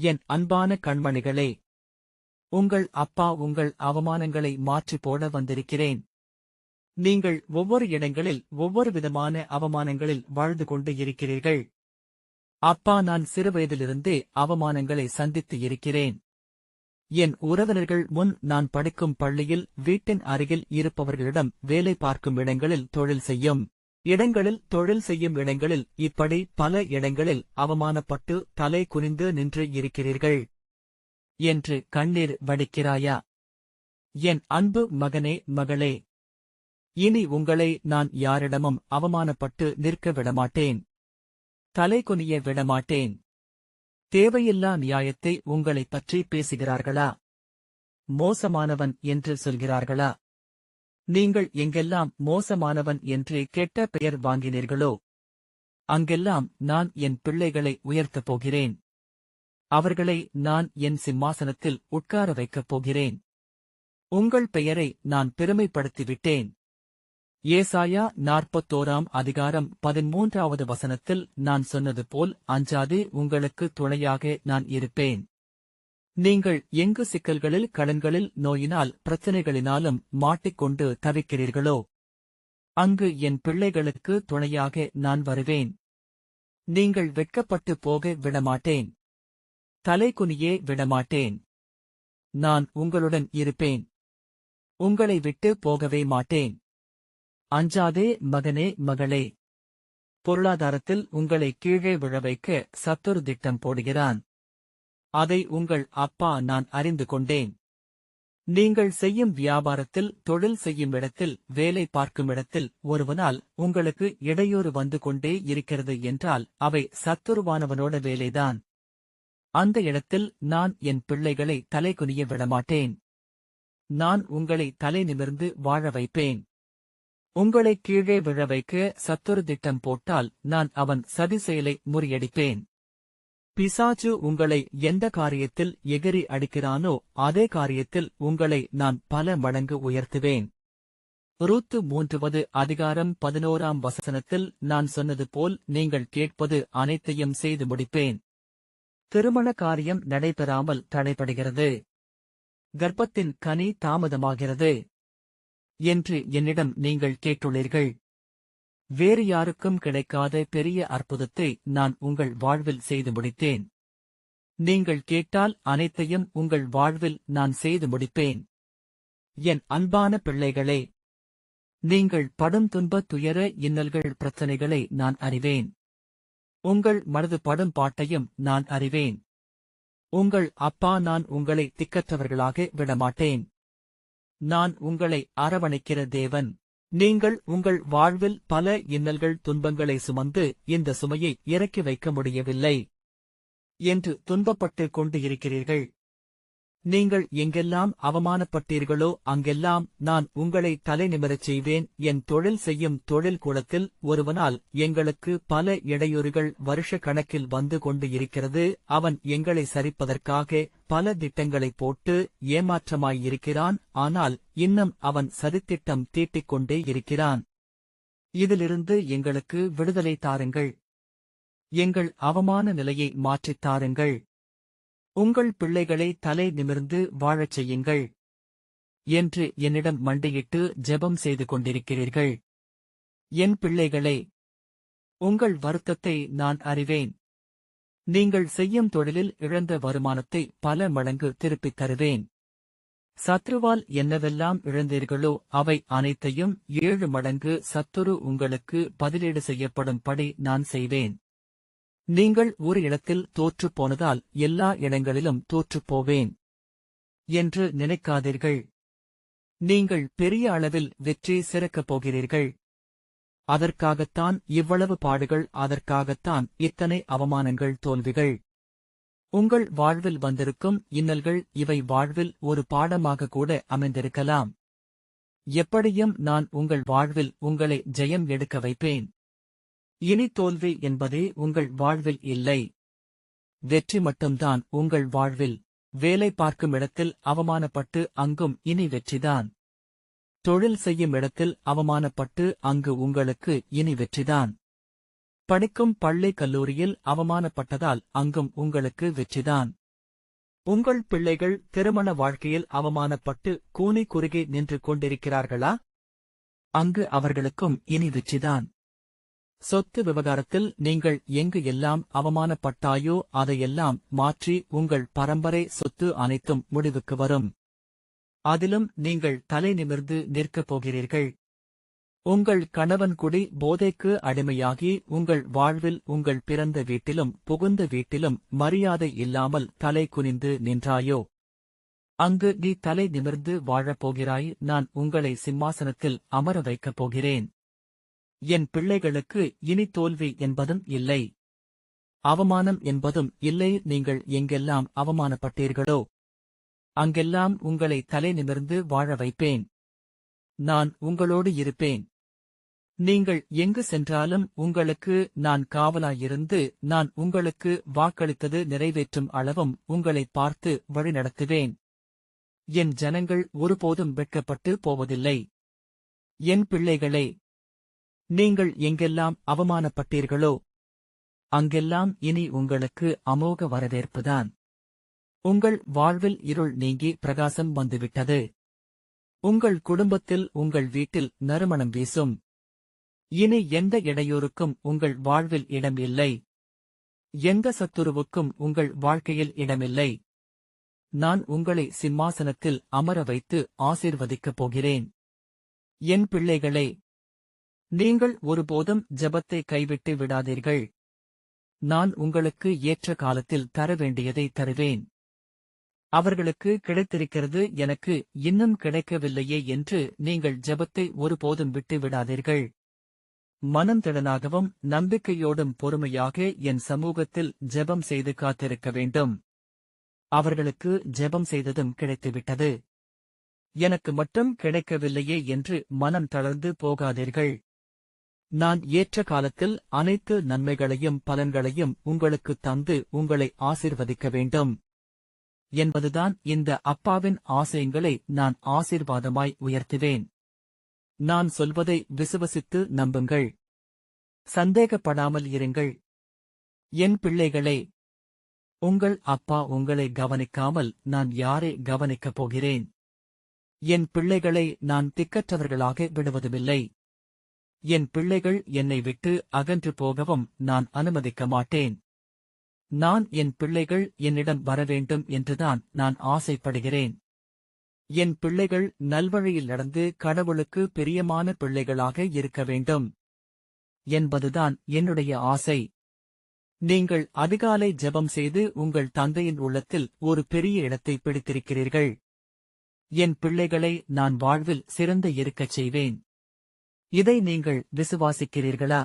என் அன்பான கண்மணிகளே உங்கள் அப்பா உங்கள் அவமானங்களை மாற்றிப் போட வந்திருக்கிறேன். நீங்கள் ஒவ்வொரு இடங்களில் ஒவ்வொரு விதமான அவமானங்களில் வாழ்ந்து கொண்டு இருக்கிறீர்கள். அப்பா நான் சிறுவயதிலிருந்தே அவமானங்களை சந்தித்து இருக்கிறேன். என் உறவினர்கள் முன் நான் படிக்கும் பள்ளியில் வீட்டின் அருகில் இருப்பவர்களிடம் வேலை பார்க்கும் இடங்களில் தொழில் செய்யும். இடங்களில் தொழில் செய்யும் இடங்களில் இப்படி பல இடங்களில் அவமானப்பட்டு தலை குனிந்து நின்று இருக்கிறீர்கள். என்று கண்ணீர் வடிக்கிறாயா? என் அன்பு மகனே மகளே இனி உங்களை நான் யாரிடமும் அவமானப்பட்டு நிற்க விடமாட்டேன். தலை குனிய விடமாட்டேன். தேவையில்லா நியாயத்தை உங்களைப் பற்றி பேசுகிறார்களா? மோசமானவன் என்று சொல்கிறார்களா? நீங்கள் எங்கெல்லாம் மோசமானவன் என்று கெட்ட பெயர் வாங்கினீர்களோ அங்கெல்லாம் நான் என் பிள்ளைகளை உயர்த்தப் போகிறேன். அவர்களை நான் என் சிம்மாசனத்தில் உட்கார வைக்கப் போகிறேன். உங்கள் பெயரை நான் பெருமைப்படுத்திவிட்டேன். ஏசாயா நாற்பத்தோராம் அதிகாரம் பதிமூன்றாவது வசனத்தில் நான் சொன்னது போல் அஞ்சாதே உங்களுக்கு துணையாக நான் இருப்பேன். நீங்கள் எங்கு சிக்கல்களில் கடன்களில் நோயினால் பிரச்சனைகளினாலும் மாட்டிக்கொண்டு தவிக்கிறீர்களோ அங்கு என் பிள்ளைகளுக்கு துணையாக நான் வருவேன். நீங்கள் வெட்கப்பட்டு போக விடமாட்டேன். தலைகுனியே விடமாட்டேன். நான் உங்களுடன் இருப்பேன். உங்களை விட்டு போகவே மாட்டேன். அஞ்சாதே மகனே மகளே. பொருளாதாரத்தில் உங்களை கீழே விழ வைக்க சத்துரு திட்டம் போடுகிறான். அதை உங்கள் அப்பா நான் அறிந்து கொண்டேன். நீங்கள் செய்யும் வியாபாரத்தில் தொழில் செய்யும் இடத்தில் வேலை பார்க்கும் இடத்தில் ஒருவனால் உங்களுக்கு இடையூறு வந்து கொண்டே இருக்கிறது என்றால் அவை சத்துருவானவனோட வேலைதான். அந்த இடத்தில் நான் என் பிள்ளைகளை தலைகுனிய விடமாட்டேன். நான் உங்களை தலை நிமிர்ந்து வாழ வைப்பேன். உங்களை கீழே விழ வைக்க சத்துரு திட்டம் போட்டால் நான் அவன் சதி செயலை முறியடிப்பேன். பிசாச்சு உங்களை எந்த காரியத்தில் எகிரி அடிக்கிறானோ அதே காரியத்தில் உங்களை நான் பல மடங்கு உயர்த்துவேன். ரூத்து மூன்றுவது அதிகாரம் பதினோராம் வசனத்தில் நான் சொன்னது போல் நீங்கள் கேட்பது அனைத்தையும் செய்து முடிப்பேன். திருமண காரியம் நடைபெறாமல் தடைபடுகிறது. கர்ப்பத்தின் கனி தாமதமாகிறது. என்று என்னிடம் நீங்கள் கேட்டுள்ளீர்கள். வேறு யாருக்கும் கிடைக்காத பெரிய அற்புதத்தை நான் உங்கள் வாழ்வில் செய்து முடித்தேன். நீங்கள் கேட்டால் அனைத்தையும் உங்கள் வாழ்வில் நான் செய்து முடிப்பேன். என் அன்பான பிள்ளைகளே நீங்கள் படும் துன்ப துயர இன்னல்கள் பிரச்சனைகளை நான் அறிவேன். உங்கள் மனது படும் பாட்டையும் நான் அறிவேன். உங்கள் அப்பா நான் உங்களை திக்கற்றவர்களாக விடமாட்டேன். நான் உங்களை அரவணைக்கிற தேவன். நீங்கள் உங்கள் வாழ்வில் பல இன்னல்கள் துன்பங்களை சுமந்து இந்த சுமையை இறக்கி வைக்க முடியவில்லை. என்று துன்பப்பட்டு கொண்டு இருக்கிறீர்கள். நீங்கள் எங்கெல்லாம் அவமானப்பட்டீர்களோ அங்கெல்லாம் நான் உங்களை தலைநிமிரச் செய்வேன். என் தொழில் செய்யும் தொழில் கூடத்தில் ஒருவனால் எங்களுக்கு பல இடையூறுகள் வருஷ கணக்கில் வந்து கொண்டு இருக்கிறது. அவன் எங்களை சரிப்பதற்காக பல திட்டங்களைப் போட்டு ஏமாற்றமாயிருக்கிறான். ஆனால் இன்னும் அவன் சதித்திட்டம் தீட்டிக் கொண்டே இருக்கிறான். இதிலிருந்து எங்களுக்கு விடுதலை தாருங்கள். எங்கள் அவமான நிலையை மாற்றித் தாருங்கள். உங்கள் பிள்ளைகளை தலை நிமிர்ந்து வாழச் செய்யுங்கள். என்று என்னிடம் மண்டியிட்டு ஜெபம் செய்து கொண்டிருக்கிறீர்கள். என் பிள்ளைகளே உங்கள் வருத்தத்தை நான் அறிவேன். நீங்கள் செய்யும் தொழிலில் இழந்த வருமானத்தை பல மடங்கு திருப்பித் தருவேன். சத்ருவால் என்னவெல்லாம் இழந்தீர்களோ அவை அனைத்தையும் ஏழு மடங்கு சத்துரு உங்களுக்கு பதிலீடு செய்யப்படும்படி நான் செய்வேன். நீங்கள் ஒரு இடத்தில் தோற்றுப் போனதால் எல்லா இடங்களிலும் தோற்றுப் போவேன் என்று நினைக்காதீர்கள். நீங்கள் பெரிய அளவில் வெற்றி சிறக்கப் போகிறீர்கள். அதற்காகத்தான் இவ்வளவு பாடுகள் அதற்காகத்தான் இத்தனை அவமானங்கள் தோல்விகள். உங்கள் வாழ்வில் வந்திருக்கும் இன்னல்கள் இவை வாழ்வில் ஒரு பாடமாக கூட அமைந்திருக்கலாம். எப்படியும் நான் உங்கள் வாழ்வில் உங்களை ஜெயம் எடுக்க வைப்பேன். இனி தோல்வி என்பதே உங்கள் வாழ்வில் இல்லை. வெற்றி மட்டும்தான் உங்கள் வாழ்வில். வேலை பார்க்கும் இடத்தில் அவமானப்பட்டு அங்கும் இனி வெற்றிதான். தொழில் செய்யும் இடத்தில் அவமானப்பட்டு அங்கு உங்களுக்கு இனி வெற்றிதான். படிக்கும் பள்ளி கல்லூரியில் அவமானப்பட்டதால் அங்கும் உங்களுக்கு வெற்றிதான். உங்கள் பிள்ளைகள் திருமண வாழ்க்கையில் அவமானப்பட்டு கூனி குறுகி நின்று கொண்டிருக்கிறார்களா? அங்கு அவர்களுக்கும் இனி வெற்றிதான். சொத்து விவகாரத்தில் நீங்கள் எங்கு எல்லாம் அவமானப்பட்டாயோ அதையெல்லாம் மாற்றி உங்கள் பரம்பரை சொத்து அனைத்தும் முடிவுக்கு வரும். அதிலும் நீங்கள் தலை நிமிர்ந்து நிற்கப் போகிறீர்கள். உங்கள் கணவன் குடி போதைக்கு அடிமையாகி உங்கள் வாழ்வில் உங்கள் பிறந்த வீட்டிலும் புகுந்த வீட்டிலும் மரியாதை இல்லாமல் தலை குனிந்து நின்றாயோ? அங்கு நீ தலை நிமிர்ந்து வாழப் போகிறாய். நான் உங்களை சிம்மாசனத்தில் அமர வைக்கப் போகிறேன். என் பிள்ளைகளுக்கு இனி தோல்வி என்பதும் இல்லை. அவமானம் என்பதும் இல்லை. நீங்கள் எங்கெல்லாம் அவமானப்பட்டீர்களோ அங்கெல்லாம் உங்களை தலை நிமிர்ந்து வாழ வைப்பேன். நான் உங்களோடு இருப்பேன். நீங்கள் எங்கு சென்றாலும் உங்களுக்கு நான் காவலாயிருந்து நான் உங்களுக்கு வாக்களித்தது நிறைவேற்றும் அளவும் உங்களை பார்த்து வழிநடத்துவேன் என் ஜனங்கள் ஒருபோதும் வெட்கப்பட்டு போவதில்லை. என் பிள்ளைகளே நீங்கள் எங்கெல்லாம் அவமானப்பட்டீர்களோ அங்கெல்லாம் இனி உங்களுக்கு அமோக வரவேற்புதான். உங்கள் வாழ்வில் இருள் நீங்கி பிரகாசம் வந்துவிட்டது. உங்கள் குடும்பத்தில் உங்கள் வீட்டில் நறுமணம் வீசும். இனி எந்த இடையூறுக்கும் உங்கள் வாழ்வில் இடம் இல்லை எந்த சத்துருவுக்கும் உங்கள் வாழ்க்கையில் இடமில்லை. நான் உங்களை சிம்மாசனத்தில் அமர வைத்து ஆசிர்வதிக்கப் போகிறேன். என் பிள்ளைகளே நீங்கள் ஒருபோதும் ஜபத்தை கைவிட்டு விடாதீர்கள். நான் உங்களுக்கு ஏற்ற காலத்தில் தர வேண்டியதை தருவேன். அவர்களுக்கு கிடைத்திருக்கிறது எனக்கு இன்னும் கிடைக்கவில்லையே என்று நீங்கள் ஜெபத்தை ஒருபோதும் விட்டு விடாதீர்கள். மனந்திடனாகவும் நம்பிக்கையோடும் பொறுமையாக என் சமூகத்தில் ஜெபம் செய்து காத்திருக்க வேண்டும். அவர்களுக்கு ஜெபம் செய்ததும் கிடைத்துவிட்டது. எனக்கு மட்டும் கிடைக்கவில்லையே என்று மனம் தளர்ந்து போகாதீர்கள். நான் ஏற்ற காலத்தில் அனைத்து நன்மைகளையும் பலன்களையும் உங்களுக்கு தந்து உங்களை ஆசிர்வதிக்க வேண்டும். என்பதுதான் இந்த அப்பாவின் ஆசையங்களை நான் ஆசீர்வாதமாய் உயர்த்துவேன். நான் சொல்வதை விசுவசித்து நம்புங்கள். சந்தேகப்படாமல் இருங்கள். என் பிள்ளைகளே உங்கள் அப்பா உங்களை கவனிக்காமல் நான் யாரை கவனிக்கப் போகிறேன்? என் பிள்ளைகளை நான் திக்கற்றவர்களாக விடுவதுமில்லை. என் பிள்ளைகள் என்னை விட்டு அகன்று போகவும் நான் அனுமதிக்க மாட்டேன். நான் என் பிள்ளைகள் என்னிடம் வரவேண்டும் என்றுதான் நான் ஆசைப்படுகிறேன். என் பிள்ளைகள் நல்வழியில் நடந்து கடவுளுக்கு பிரியமான பிள்ளைகளாக இருக்க வேண்டும். என்பதுதான் என்னுடைய ஆசை. நீங்கள் அதிகாலை ஜெபம் செய்து உங்கள் தந்தையின் உள்ளத்தில் ஒரு பெரிய இடத்தை பிடித்திருக்கிறீர்கள். என் பிள்ளைகளை நான் வாழ்வில் சிறந்த இருக்கச் செய்வேன். இதை நீங்கள் விசுவாசிக்கிறீர்களா?